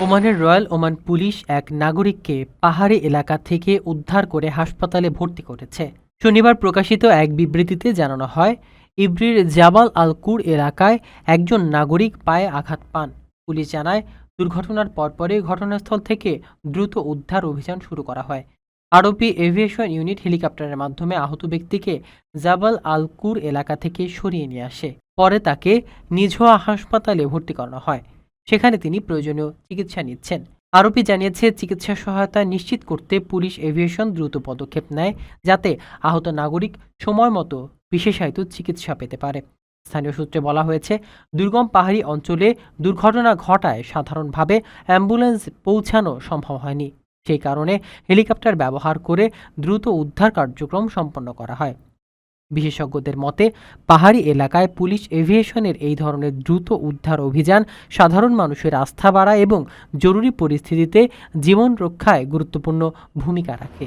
ওমানের royal Oman police এক নাগরিককে পাহাড়ি এলাকা থেকে উদ্ধার করে হাসপাতালে ভর্তি করেছে। শনিবার প্রকাশিত এক বিবৃতিতে জানানো হয়, ইব্রির জাবাল আল কুর এলাকায় একজন নাগরিক পায়ে আঘাত পান। পুলিশ জানায়, দুর্ঘটনার পরপরই ঘটনাস্থল থেকে দ্রুত উদ্ধার অভিযান শুরু করা হয়। আরবি এভিয়েশন ইউনিট হেলিকপ্টারের মাধ্যমে আহত ব্যক্তিকে জাবাল আল কুর এলাকা থেকে সরিয়ে নিয়ে আসে। পরে তাকে নিঝোয়া হাসপাতালে ভর্তি করানো হয়। সেখানে তিনি প্রয়োজনীয় চিকিৎসা নিচ্ছেন। আরোপি জানিয়েছে, চিকিৎসা সহায়তা নিশ্চিত করতে পুলিশ এভিয়েশন দ্রুত পদক্ষেপ নেয় যাতে আহত নাগরিক সময় মতো বিশেষায়িত চিকিৎসা পেতে পারে। স্থানীয় সূত্রে বলা হয়েছে, দুর্গম পাহাড়ি অঞ্চলে দুর্ঘটনা ঘটায় সাধারণভাবে অ্যাম্বুলেন্স পৌঁছানো সম্ভব হয়নি। সেই কারণে হেলিকপ্টার ব্যবহার করে দ্রুত উদ্ধার কার্যক্রম সম্পন্ন করা হয়। বিশেষজ্ঞদের মতে, পাহাড়ি এলাকায় পুলিশ এভিয়েশনের এই ধরনের দ্রুত উদ্ধার অভিযান সাধারণ মানুষের আস্থা বাড়ায় এবং জরুরি পরিস্থিতিতে জীবন রক্ষায় গুরুত্বপূর্ণ ভূমিকা রাখে।